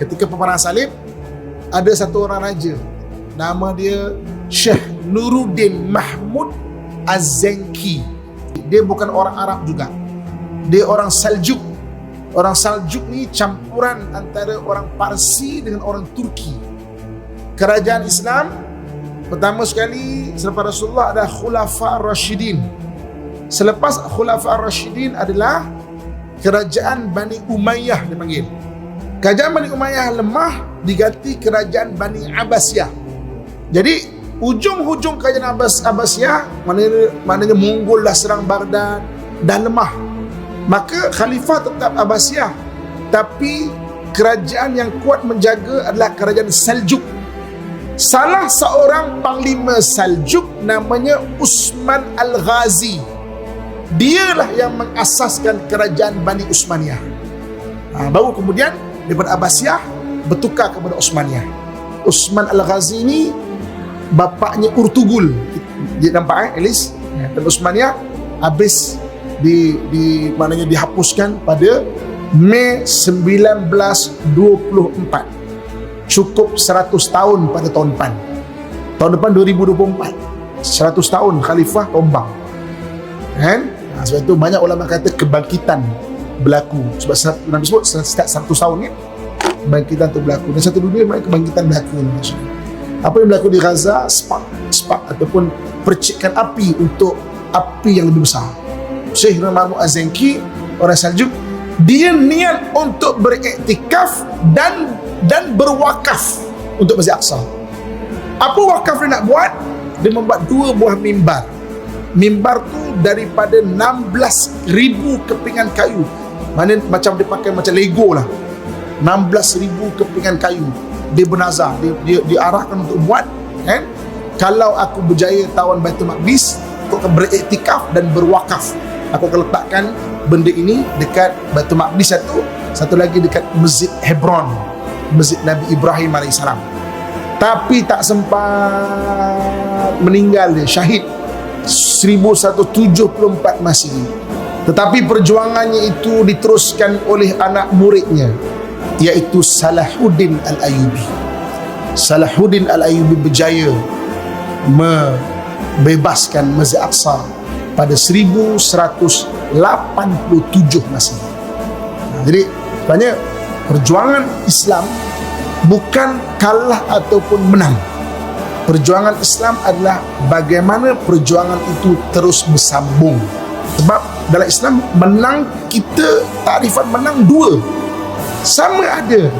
ketika peperangan salib ada satu orang raja. Nama dia Syekh Nuruddin Mahmud Az-Zenki. Dia bukan orang Arab juga. Dia orang Saljuk orang Saljuk ni campuran antara orang Parsi dengan orang Turki. Kerajaan Islam pertama sekali selepas Rasulullah ada Khulafa Rashidin selepas Khulafa Rashidin adalah kerajaan Bani Umayyah dipanggil kerajaan Bani Umayyah lemah diganti kerajaan Bani Abbasiyah. Jadi ujung-hujung kerajaan Abbas Abbasiyah maknanya, maknanya Mongol dah serang Baghdad dah lemah. Maka khalifah tetap Abbasiyah tapi kerajaan yang kuat menjaga adalah kerajaan Seljuk. Salah seorang panglima Seljuk namanya Usman Al-Ghazi. Dialah yang mengasaskan kerajaan Bani Usmaniyah. Ha, baru kemudian daripada Abbasiyah bertukar kepada Osmaniyah. Usman Al-Ghazi ni bapaknya Urtugul. Dia nampak eh Elis dan Usmaniyah habis di di maknanya dihapuskan pada Mei 1924 cukup 100 tahun pada tahun depan. Tahun depan 2024 100 tahun khalifah tombang kan? Ha, sebab itu banyak ulama kata kebangkitan berlaku. Sebab Nabi sebut setiap 100 tahun ni kebangkitan tu berlaku dan satu dunia memang kebangkitan berlaku maksudnya apa yang berlaku di Gaza spark spark ataupun percikan api untuk api yang lebih besar. Syekh Mahmud Azenki orang Saljuk dia niat untuk beriktikaf dan dan berwakaf untuk Masjid Aqsa. Apa wakaf dia nak buat? Dia membuat dua buah mimbar. Mimbar tu daripada 16,000 kepingan kayu mana macam dia pakai macam Lego lah. 16,000 kepingan kayu. Dia bernazar. Dia, dia diarahkan untuk buat kan? Kalau aku berjaya tawan Baitul Maqdis aku akan beriktikaf dan berwakaf. Aku akan letakkan benda ini dekat Baitul Maqdis satu satu lagi dekat Masjid Hebron Masjid Nabi Ibrahim AS tapi tak sempat meninggal dia syahid. 1174 Masihi tetapi perjuangannya itu diteruskan oleh anak muridnya iaitu Salahuddin Al-Ayubi. Salahuddin Al-Ayubi berjaya membebaskan Masjid Aqsa pada 1187 Masihi nah, jadi sebenarnya perjuangan Islam bukan kalah ataupun menang. Perjuangan Islam adalah bagaimana perjuangan itu terus bersambung sebab dalam Islam menang kita takrifan menang dua. Sama ada